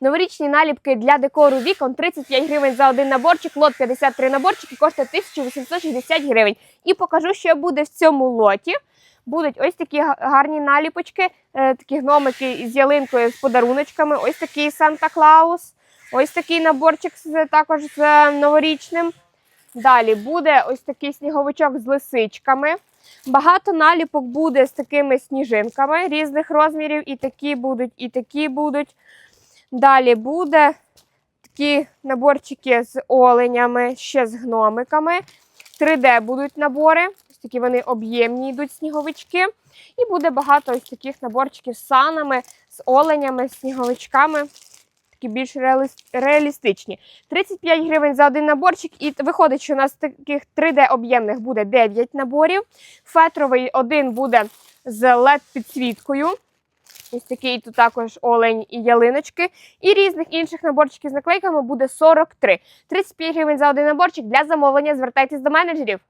Новорічні наліпки для декору вікон 35 гривень за один наборчик, лот 53 наборчики коштує 1860 гривень. І покажу, що буде в цьому лоті. Будуть ось такі гарні наліпочки, е, такі гномики з ялинкою з подаруночками. Ось такий Санта Клаус. Ось такий наборчик також з е, новорічним. Далі буде ось такий сніговичок з лисичками. Багато наліпок буде з такими сніжинками різних розмірів. І такі будуть, і такі будуть. Далі буде такі наборчики з оленями, ще з гномиками. 3D будуть набори. Ось такі вони об'ємні йдуть сніговички. І буде багато ось таких наборчиків з санами, з оленями, з сніговичками. Такі більш реалістичні. 35 гривень за один наборчик, і виходить, що у нас таких 3D об'ємних буде 9 наборів. Фетровий один буде з LED підсвіткою. Ось такий тут також олень і ялиночки. І різних інших наборчиків з наклейками буде 43. 35 гривень за один наборчик для замовлення. Звертайтесь до менеджерів.